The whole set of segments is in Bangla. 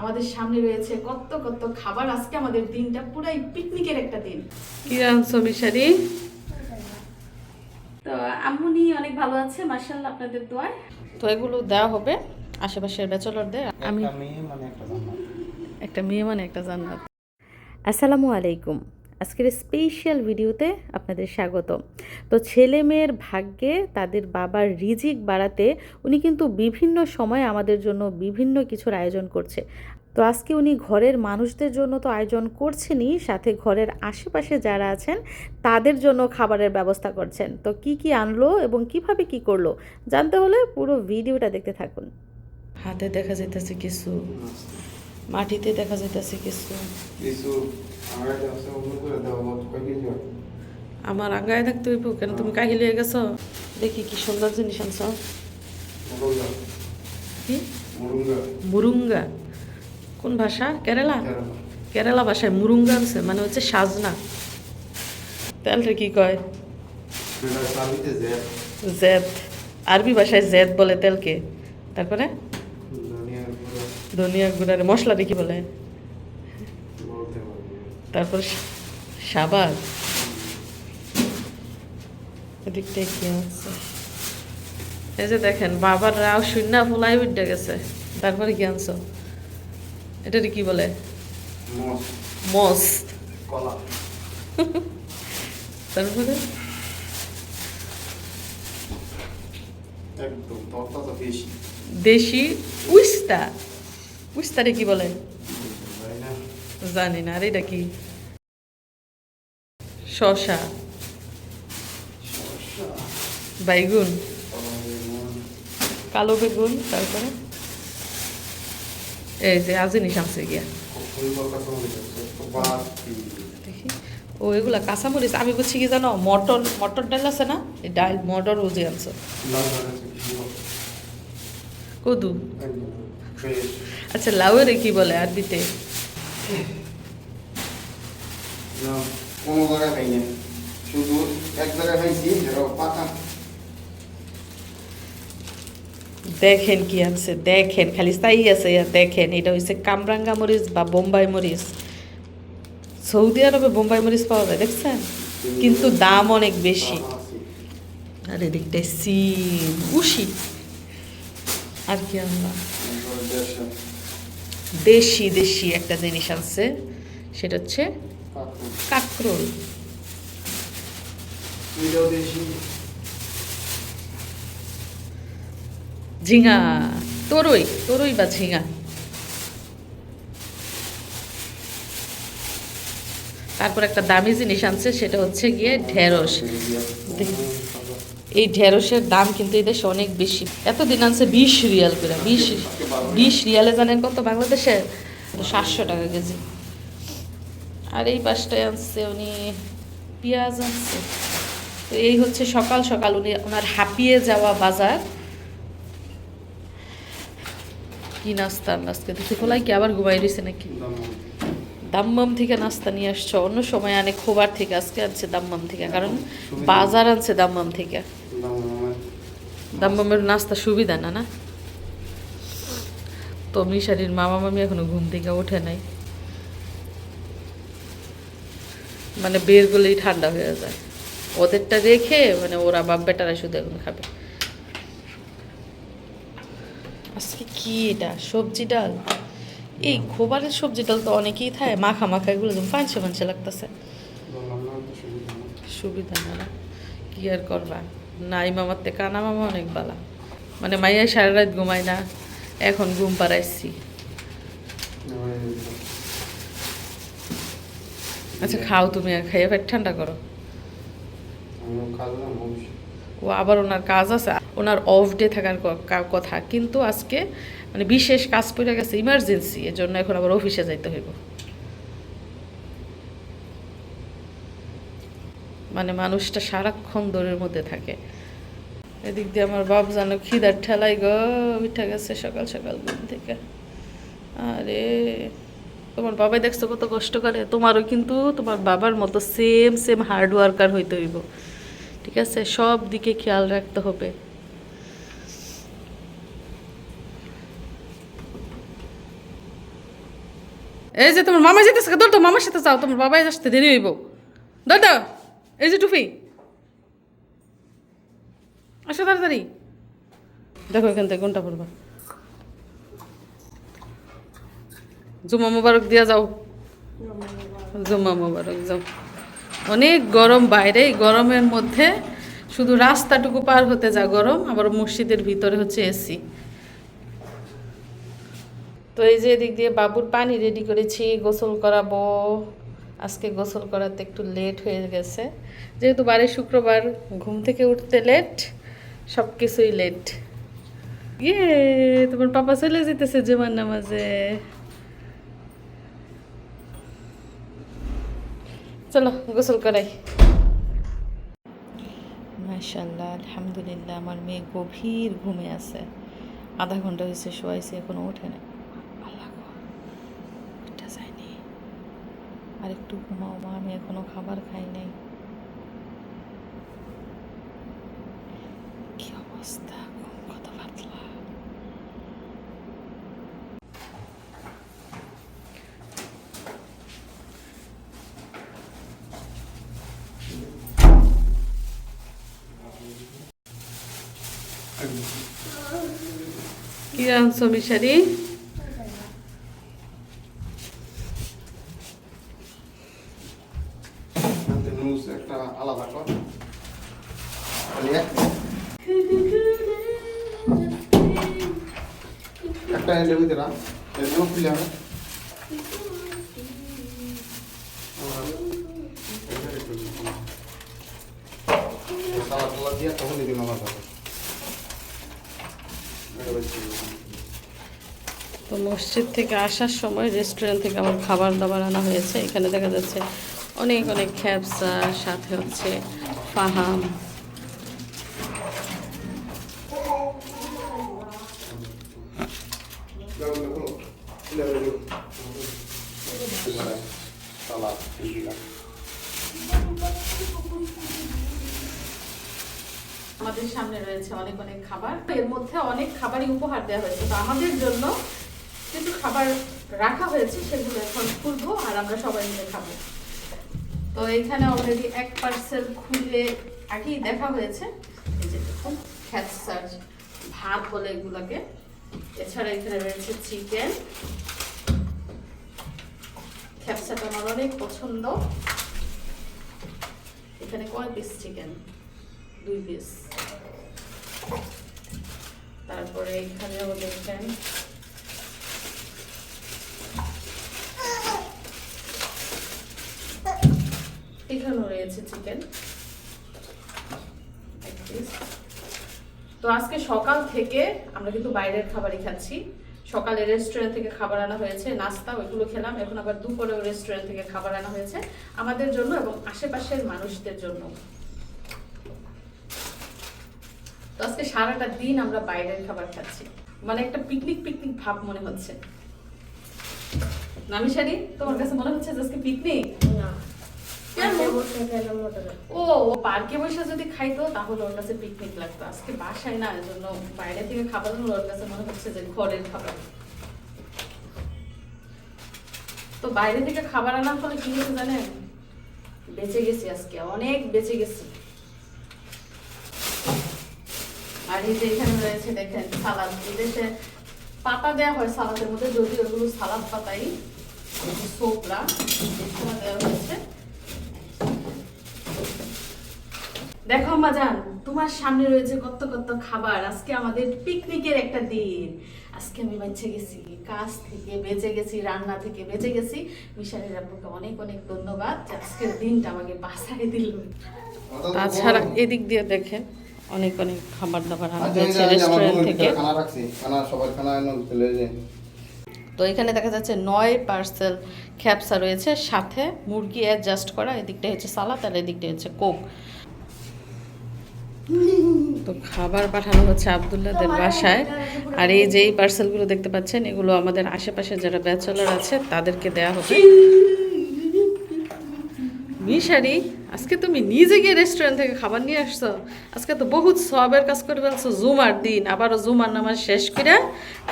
আমাদের সামনে রয়েছে কত কত খাবার। আজকে আমাদের দিনটা পুরাই পিকনিকের একটা দিন। কি আনছো মিশারি তো আম্মুনি অনেক ভালো আছে মার্শাল্লাহ আপনাদের দোয়ায়। তো এগুলো দেওয়া হবে আশেপাশের ব্যাচেলরদের। আমি একটা মেয়ে মানে একটা জান্নাত। একটা মেয়ে মানে একটা জান্নাত। আসসালামু আলাইকুম। আজকের স্পেশাল ভিডিওতে আপনাদের স্বাগত তো ছেলে মেয়ের ভাগ্যে তাদের বাবার রিজিক বাড়াতে উনি কিন্তু বিভিন্ন সময় আমাদের জন্য বিভিন্ন কিছুর আয়োজন করছে। তো আজকে উনি ঘরের মানুষদের জন্য তো আয়োজন করছেনই সাথে ঘরের আশেপাশে যারা আছেন তাদের জন্য খাবারের ব্যবস্থা করছেন। তো কি কি আনলো এবং কীভাবে কি করল জানতে হলে পুরো ভিডিওটা দেখতে থাকুন। হাতে দেখা যাইতেছে কিছু মাটিতে দেখা যাইতেছে কিছু। কিছু আমার আগায় থাকতে হইব কেন? তুমি কাহিল হয়ে গেছো? দেখি কি সুন্দর জিনিস আনছ। মুরুঙ্গা। কি? মুরুঙ্গা। কোন ভাষা? কেরালা? কেরালা। ভাষায় মুরুঙ্গা আনছে মানে হচ্ছে সাজনা। তেলটা কি কয়? জেদ। আরবি ভাষায় জেদ বলে তেলকে। তারপরে? ধনিয়া গুঁড়ার মশলাটা কি বলে। তারপর সাবাদ এদিকটায় কি আছে? এই যে দেখেন বাবার রাও শূন্য ফোলাই উঠে গেছে। তারপরে কি আনছো? এটা কি বলে? মস মস্ত তারপরে? দেশি উস্তা। উস্তারে কি বলে? জানি না আর এটা কি? শশা। বাইগুন। কালো বেগুন তারপরে? এই যে গিয়া সময় তো বাদ দেখি। ও এগুলা কাঁচামরিচ আমি বলছি কি জানো মটর মটর ডাল আছে না? এই ডাল মটর ওজি আনছো। আছে কদু আচ্ছা লাউয়ের কি বলে আরবিতে? কোনো জায়গায় শুধু এক জায়গায় খাইছি যেটা পাতা দেখেন কি আছে দেখেন খালি তাই আছে দেখেন এটা হচ্ছে কামরাঙ্গা মরিচ বা বোম্বাই মরিচ। সৌদি আরবে বোম্বাই মরিচ পাওয়া যায় দেখছেন? কিন্তু দাম অনেক বেশি। আর এদিকটায় সিম উশি। আর কি আমরা দেশে দেশি একটা জিনিস আছে সেটা হচ্ছে কাকরোল। ঝিঙা তরই তরই বা ঝিঙা। তারপর একটা দামি জিনিস আনছে সেটা হচ্ছে গিয়ে ঢেঁড়স। এই ঢেঁড়সের দাম কিন্তু এই দেশে অনেক বেশি। এতদিন আনছে বিশ রিয়াল করে, বিশ বিশ রিয়ালে জানেন কত বাংলাদেশে? সাতশো টাকা কেজি। আর এই পাশটায় আনছে উনি পেঁয়াজ আনছে। তো এই হচ্ছে সকাল সকাল উনি ওনার হাঁপিয়ে যাওয়া বাজার। কি নাস্তা আজকে খোলাই কি আবার ঘুমাই রয়েছে নাকি? দাম্মাম থেকে নাস্তা নিয়ে আসছো অন্য সময় আনে খোবার থেকে আজকে আনছে দাম্মাম থেকে কারণ বাজার আনছে দাম্মাম থেকে। দাম্মামের নাস্তা সুবিধা না না? তো মিশারির মামা মামি এখনও ঘুম থেকে ওঠে নাই। মানে বের করলেই ঠান্ডা হয়ে যায়। ওদেরটা রেখে মানে ওরা বাপ বেটারা শুধু এখন খাবে। আজকে কি এটা? সবজি ডাল? এই খোবারের সবজিটা তো অনেকেই খায়, মাখা মাখা এগুলো একদম পাঁচশো পাঁচশো লাগতেছে। সুবিধা না কি আর করবা? নাই মামার থেকে কানা মামা অনেক বালা। মানে মাইয়া সারা রাত ঘুমায় না, এখন ঘুম পাড়াইছি। আচ্ছা খাও তুমি আর খাইয়ে পেট ঠান্ডা করো। ও আবার ওনার কাজ আছে, ওনার অফ ডে থাকার কথা। কিন্তু আজকে মানে বিশেষ কাজ পড়ে গেছে ইমার্জেন্সি এর জন্য এখন আবার অফিসে যাইতে হইব। মানে মানুষটা সারাক্ষণ দৌড়ের মধ্যে থাকে। এদিক দিয়ে আমার বাপ জানো খিদার ঠেলাই গো গেছে সকাল সকাল ঘুম থেকে। আরে, তোমার বাবাই দেখছ কত কষ্ট করে? তোমারও কিন্তু তোমার বাবার মতো সেম সেম হার্ড ওয়ার্কার হইতে হইব। ঠিক আছে? সব দিকে খেয়াল রাখতে হবে। এই যে তোমার মামা যেতেছে দৌড় তো মামার সাথে যাও, তোমার বাবাই আসতে দেরি হইব। দৌড় দাও এই যে টুফি। আসো তাড়াতাড়ি। দেখো এখান থেকে কোনটা পড়বা জুমা মোবারক দিয়া যাও। জুমা মোবারক যাও। অনেক গরম বাইরে গরমের মধ্যে শুধু রাস্তাটুকু পার হতে যা গরম, আবার মসজিদের ভিতরে হচ্ছে এসি। তো এই যে এদিক দিয়ে বাবুর পানি রেডি করেছি, গোসল করাবো। আজকে গোসল করাতে একটু লেট হয়ে গেছে। যেহেতু বাড়ি শুক্রবার, ঘুম থেকে উঠতে লেট সব কিছুই লেট ইয়ে তোমার পাপা চলে যেতেছে জুমার নামাজে। চলো, গোসল করাই। মাশাল্লাহ আলহামদুলিল্লাহ, আমার মেয়ে গভীর ঘুমে আছে। আধা ঘণ্টা হয়েছে, শোয়াইছে, এখনও ওঠে না আল্লাহ গো, এটা যায়নি আর একটু ঘুমাও মা আমি এখনও খাবার খাই নাই। কি অবস্থা কি আনছো মিশারি নিউজ একটা আলাদা কর তাহলে একটা এলে বুঝতে না এগুলো খুলে হবে সালা টালা দিয়ে তখন দিন আমার কাছে তো মসজিদ থেকে আসার সময় রেস্টুরেন্ট থেকে আমার খাবার দাবার আনা হয়েছে। এখানে দেখা যাচ্ছে অনেক অনেক খ্যাপসা, সাথে হচ্ছে ফাহাম। আমাদের সামনে রয়েছে অনেক অনেক খাবার। এর মধ্যে অনেক খাবারই উপহার দেওয়া হয়েছে। তো আমাদের জন্য খাবার রাখা হয়েছে, সেগুলো এখন খুলবো আর আমরা সবাই মিলে খাব। তো এখানে অলরেডি এক পার্সেল খুলে আগেই দেখা হয়েছে। এই যে দেখুন খ্যাটসার ভাত বলে এগুলোকে। এছাড়া এখানে রয়েছে চিকেন খ্যাপসাটা আমার অনেক পছন্দ। এখানে কয় পিস চিকেন দুই পিস তারপরে এখানেও দেখবেন এখানেও রয়েছে চিকেন তো আজকে সকাল থেকে আমরা কিন্তু বাইরের খাবারই খাচ্ছি। সকালে রেস্টুরেন্ট থেকে খাবার আনা হয়েছে, নাস্তা ওইগুলো খেলাম। এখন আবার দুপুরেও রেস্টুরেন্ট থেকে খাবার আনা হয়েছে, আমাদের জন্য এবং আশেপাশের মানুষদের জন্য। তো আজকে সারাটা দিন আমরা বাইরের খাবার খাচ্ছি। মানে একটা পিকনিক পিকনিক ভাব মনে হচ্ছে। নামিশারি, তোমার কাছে মনে হচ্ছে আজকে পিকনিক কেন? ও ও পার্কে বসে যদি খাইতো তাহলে ওর কাছে পিকনিক লাগতো। আজকে বাসায় না এজন্য বাইরে থেকে খাবার হলো ওর কাছে মনে হচ্ছে যে ঘরের খাবার। তো বাইরে থেকে খাবার আনার ফলে কি হয়েছে জানেন? বেঁচে গেছি আজকে অনেক বেঁচে গেছি। আর এই যে এখানে রয়েছে দেখেন সালাদ। পাতা দেওয়া হয় সালাদের মধ্যে যদি ওগুলো সালাদ পাতাই সোপরা দেওয়া দেখো মাজান তোমার সামনে রয়েছে কত কত খাবার। আজকে আমাদের পিকনিকের একটা দিন। আজকে আমি বেঁচে গেছি কাজ থেকে বেঁচে গেছি রান্না থেকে বেঁচে গেছি। মিশালের আব্বুকে অনেক অনেক ধন্যবাদ আজকের দিনটা আমাকে বাসায় দিল। তাছাড়া এদিক দিয়ে দেখেন অনেক অনেক খাবার দাবার আনা হয়েছে রেস্টুরেন্ট থেকে। ভিতরে রাখছি খানা সবার খানা এনে তুলে যে তো এখানে দেখা যাচ্ছে নয় পার্সেল খ্যাপসা রয়েছে সাথে মুরগি অ্যাডজাস্ট করা এদিকটা হচ্ছে সালাদ আর এদিকটা হচ্ছে কোক তো খাবার পাঠানো হচ্ছে আবদুল্লাদের বাসায়। আর এই যে এই পার্সেলগুলো দেখতে পাচ্ছেন, এগুলো আমাদের আশেপাশে যারা ব্যাচেলার আছে, তাদেরকে দেয়া হবে। মিশারি, আজকে তুমি নিজে গিয়ে রেস্টুরেন্ট থেকে খাবার নিয়ে আসছো। আজকে তো বহুত সবের কাজ করে ফেলছো, জুমার দিন। আবারও জুমার নামাজ শেষ করে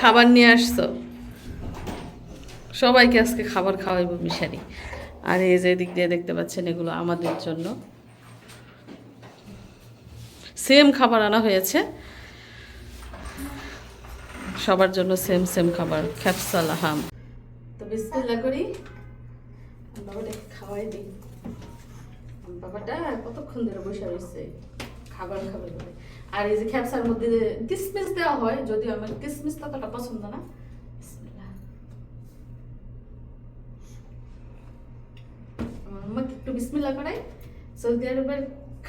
খাবার নিয়ে আসছো। সবাইকে আজকে খাবার খাওয়াইবো মিশারি। আর এই যে দিক দিয়ে দেখতে পাচ্ছেন, এগুলো আমাদের জন্য। সেম খাবার আনা হয়েছে। সবার জন্য সেম সেম খাবার খ্যাপসাল হাম তো বিসমিল্লা করি। বাবাটাকে খাওয়াই দিই। বাবাটা কতক্ষণ ধরে বসে রয়েছে? খাবার খাবে বলে। আর এই যে খ্যাপসার মধ্যে কিসমিস দেওয়া হয়, যদিও আমার কিসমিস ততটা পছন্দ না। আমার একটু বিসমিল্লা করাই সৌদি আরবের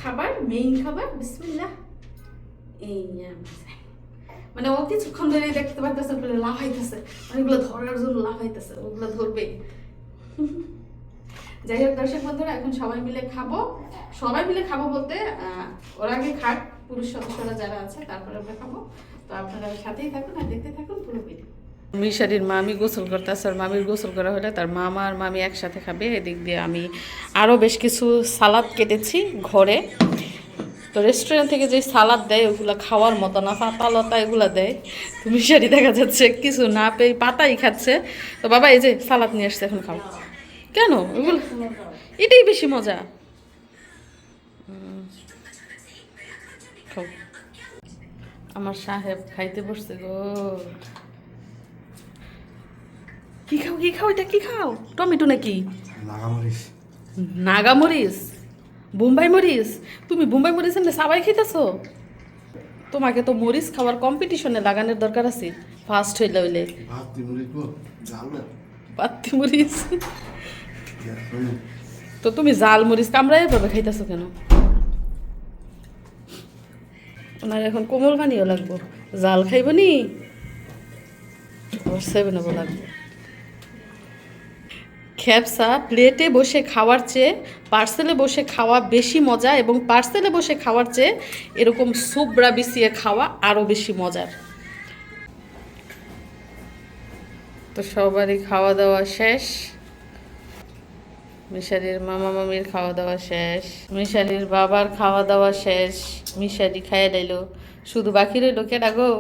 খাবার মেইন খাবার, বিসমিল্লাহ। এই মানে ও কিছুক্ষণ ধরে দেখতে পারতেছে বলে লাফাইতেছে। অনেকগুলো ধরার জন্য লাভ লাফাইতেছে, ওগুলো ধরবে। যাই হোক, দর্শক বন্ধুরা, এখন সবাই মিলে খাব। সবাই মিলে খাব বলতে ওর আগে খাক পুরুষ সদস্যরা যারা আছে, তারপরে আমরা খাব। তো আপনারা সাথেই থাকুন আর দেখতে থাকুন পুরো ভিডিও মিশারির মামি গোসল করতেছে, আর মামির গোসল করা হলে তার মামা আর মামি একসাথে খাবে, এদিক দিয়ে আমি আরও বেশ কিছু সালাদ কেটেছি ঘরে। তো রেস্টুরেন্ট থেকে যে সালাদ দেয়, ওগুলো খাওয়ার মতো না পাতা লতা এগুলো দেয়। তো মিশারি দেখা যাচ্ছে কিছু না পেয়ে পাতাই খাচ্ছে। তো বাবা, এই যে সালাদ নিয়ে আসছে, এখন খাও। কেন? ওগুলো এটাই বেশি মজা। আমার সাহেব খাইতে বসছে গো। কি খাও কি খাও এটা কি খাও? টমেটো নাকি? নাগামরিচ। নাগা মরিচ বোম্বাই মরিচ? তুমি বোম্বাই মরিচ এনে সবাই খেতেছো তোমাকে তো মরিচ খাওয়ার কম্পিটিশনে লাগানোর দরকার আছে। ফার্স্ট হইলে হইলে। পাত্তি মরিচ তো তুমি জাল মরিচ কামড়াই পাবে খাইতেছো কেন? ওনার এখন কোমল পানিও লাগবো। জাল খাইব নি? সেভেন লাগবে। খ্যাপসা প্লেটে বসে খাওয়ার চেয়ে পার্সেলে বসে খাওয়া বেশি মজা এবং পার্সেলে বসে খাওয়ার চেয়ে এরকম সুবরা বিছিয়ে খাওয়া আরও বেশি মজার। তো সবারই খাওয়া দাওয়া শেষ। মিশারির মামা মামির খাওয়া দাওয়া শেষ। মিশারির বাবার খাওয়া দাওয়া শেষ। মিশারি খাইয়া দিল শুধু বাকি রইল কেডা গো?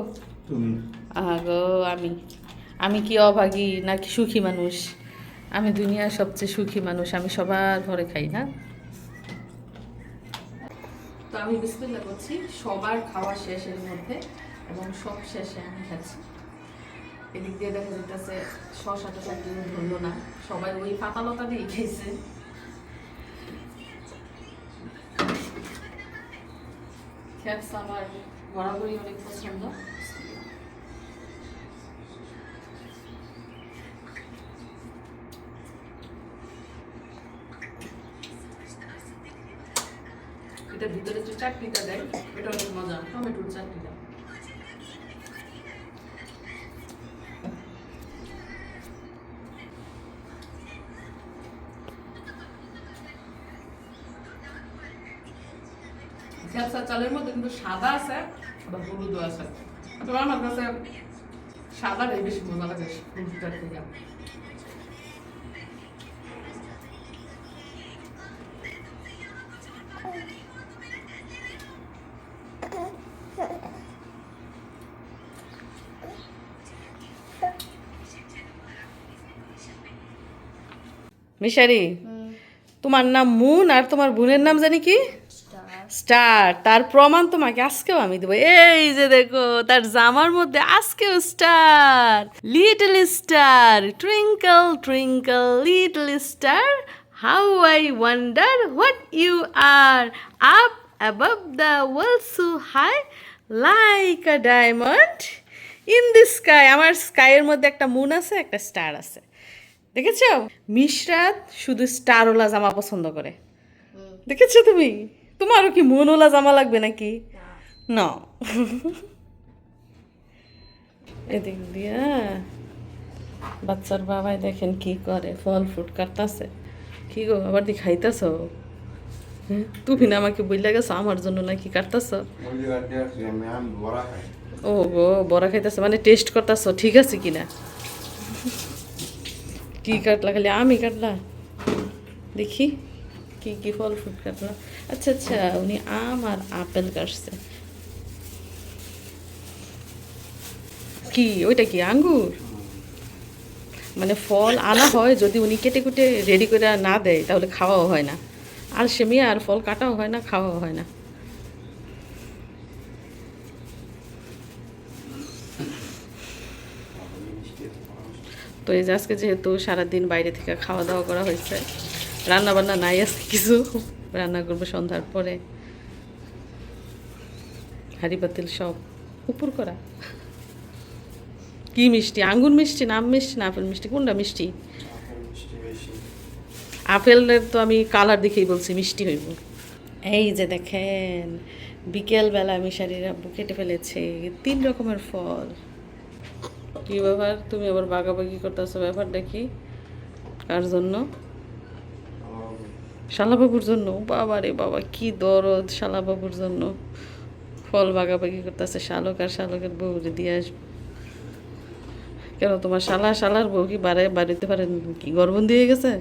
আগো আমি। আমি কি অভাগী নাকি সুখী মানুষ? আমি দুনিয়ার সবচেয়ে সুখী মানুষ, আমি সবার ঘরে খাই না তো আমি বিসমিল্লা করছি, সবার খাওয়া শেষের মধ্যে এবং সব শেষে আমি খাচ্ছি। এদিক দিয়ে দেখা যেতেছে শশা টশা কেউ ধরলো না, সবাই ওই পাতালতা দিয়ে খেয়েছে। খ্যাপসা আমার বরাবরই অনেক পছন্দ। এটা ভিতরে যে চাটনিটা দেয়, এটা অনেক মজা, টমেটোর চাটনিটা। ঝাপসা চালের মধ্যে কিন্তু সাদা আছে, আবার হলুদও আছে। তবে আমার কাছে সাদাটাই বেশি মজা লাগে হলুদটার থেকে মিশারি, তোমার নাম মুন আর তোমার বোনের নাম জানি কি? স্টার। তার প্রমাণ তোমাকে আজকেও আমি দেবো। এই যে দেখো, তার জামার মধ্যে আজকেও star. Little star, twinkle twinkle, little star. How I wonder what you are. Up above the world so high, like a diamond. In the sky, আমার স্কাইয়ের মধ্যে একটা মুন আছে, একটা স্টার আছে। দেখেছ? মিশরাত শুধু স্টারওয়ালা জামা পছন্দ করে। দেখেছ তুমি? তোমারও কি মনওয়ালা জামা লাগবে নাকি? না। এদিক দিয়া বাচ্চার বাবাই দেখেন কি করে ফল ফ্রুট কাটতাছে। কি গো আবার দি খাইতেছ? তুমি না আমাকে বললে গেছো আমার জন্য নাকি কাটতাছ? ও গো বড়া খাইতেছে মানে টেস্ট করতেছ ঠিক আছে কিনা? কি কাটলা, খালি আমি কাটলা? দেখি, কি কি ফল ফ্রুট কাটলা? আচ্ছা আচ্ছা উনি আম আর আপেল কাটছে। কি, ওইটা কি আঙ্গুর? মানে ফল আনা হয় যদি উনি কেটে কুটে রেডি করে না দেয়, তাহলে খাওয়াও হয় না। আর সেমিয়া আর ফল কাটাও হয় না, খাওয়াও হয় না। তো এই যে আজকে যেহেতু সারাদিন বাইরে থেকে খাওয়া দাওয়া করা হয়েছে রান্না বান্না নাই আজকে কিছু, রান্না করব সন্ধ্যার পরে। হাঁড়ি পাতিল সব, উপর করা। কি মিষ্টি? আঙ্গুর মিষ্টি না আম মিষ্টি না আপেল মিষ্টি? কোনটা মিষ্টি? আপেলের তো আমি কালার দেখেই বলছি, মিষ্টি হইব। এই যে দেখেন, বিকেলবেলা আমি শাড়ির আব্বু কেটে ফেলেছে, তিন রকমের ফল। কি ব্যাপার? তুমি আবার বাগাবাগি করতেছো, ব্যাপারটা কি? কার জন্য? শালাবাবুর জন্য? বাবা রে বাবা, কি দরদ শালাবাবুর জন্য। ফল বাগাবাগি করতেছে, শালক আর শালকের বউরে দিয়ে আসব। কেন তোমার শালা, শালার বউ কি বাড়ে বাড়িতে পারেন কি গর্বন দিয়ে গেছে?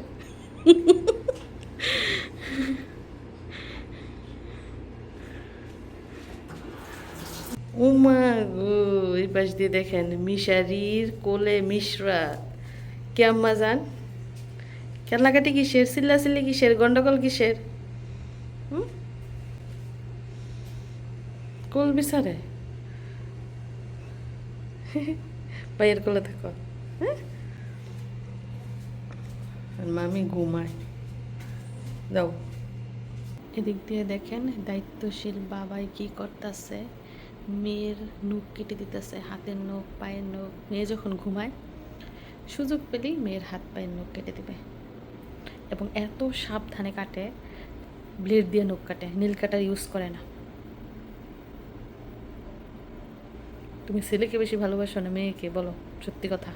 উমা গো এই পাশ দিয়ে দেখেন, মিশারির কোলে মিশ্রা। কে আম্মা যান কেলাকাটি কিসের চিল্লাচিল্লি কিসের গন্ডগোল কিসের? কোল বিচারে? ভাইয়ের কোলে থাকো। হ্যাঁ? মামি ঘুমায়। যাও। এদিক দিয়ে দেখেন, দায়িত্বশীল বাবাই কি করতেছে। মেয়ের নখ কেটে দিতেছে হাতের নখ পায়ের নখ মেয়ে যখন ঘুমায় সুযোগ পেলেই মেয়ের হাত পায়ের নখ কেটে দিবে। এবং এত সাবধানে কাটে ব্লেড দিয়ে নখ কাটে নীল কাটার ইউজ করে না। তুমি ছেলেকে বেশি ভালোবাসো না মেয়েকে বলো সত্যি কথা?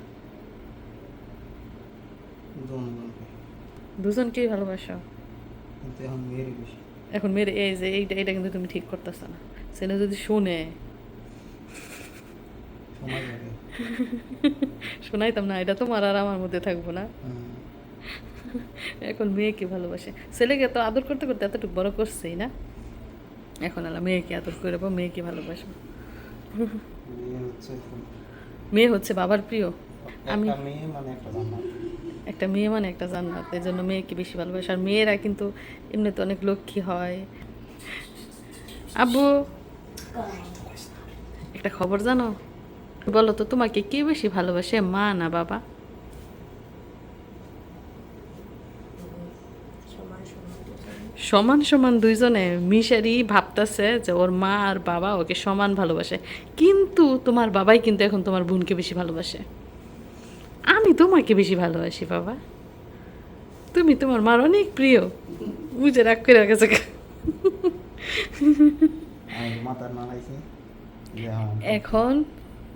দুজনকেই ভালোবাসো? এখন মেয়ের এই যে এইটা এটা কিন্তু তুমি ঠিক করতেছ না। ছেলে যদি শোনে। শোনাইতাম না এটা তোমার আর আমার মধ্যে থাকব না। এখন মেয়েকে ভালোবাসে। ছেলেকে তো আদর করতে করতে এতটুকু বড় করছেই না। এখন আলা মেয়েকে আদর করে মেয়েকে ভালোবাসবো। মেয়ে হচ্ছে বাবার প্রিয়। আমি একটা মেয়ে মানে একটা জান্নাত। একটা মেয়ে মানে একটা জান্নাত এই জন্য মেয়েকে বেশি ভালোবাসে। আর মেয়েরা কিন্তু এমনিতে অনেক লক্ষ্মী হয়। আব্বু একটা খবর জানো? বলো তো, তোমাকে কে বেশি ভালোবাসে, মা না বাবা? সমান সমান দুইজনে মিশারি ভাবতেছে যে ওর মা আর বাবা ওকে সমান ভালোবাসে। কিন্তু তোমার বাবাই কিন্তু এখন তোমার বোনকে বেশি ভালোবাসে। আমি তোমাকে বেশি ভালোবাসি বাবা। তুমি তোমার মার অনেক প্রিয়। বুঝে রাখ করে গেছে মাথার নাড়াইছি হ্যাঁ। এখন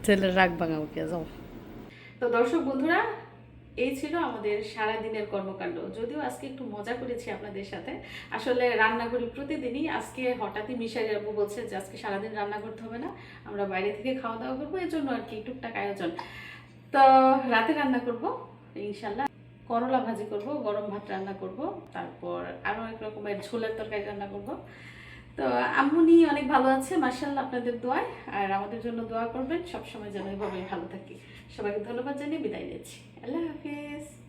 ছেলের রাগ ভাঙা ওকে যাও। তো দর্শক বন্ধুরা এই ছিল আমাদের সারা দিনের কর্মকাণ্ড। যদিও আজকে একটু মজা করেছি আপনাদের সাথে। আসলে রান্না করি প্রতিদিনই আজকে হঠাৎই মিশারি আব্বু বলছে যে আজকে সারাদিন রান্না করতে হবে না আমরা বাইরে থেকে খাওয়া দাওয়া করব এর জন্য আর কি টুকটাক আয়োজন। তো রাতে রান্না করব ইনশাল্লাহ করলা ভাজি করব গরম ভাত রান্না করব তারপর আরও এক রকমের ঝোলের তরকারি রান্না করব। তো আম্মুনি অনেক ভালো আছে মার্শাল্লাহ আপনাদের দোয়ায়। আর আমাদের জন্য দোয়া করবেন, সবসময় যেন এভাবেই ভালো থাকি। সবাইকে ধন্যবাদ জানিয়ে বিদায় নিচ্ছি। আল্লাহ হাফিজ।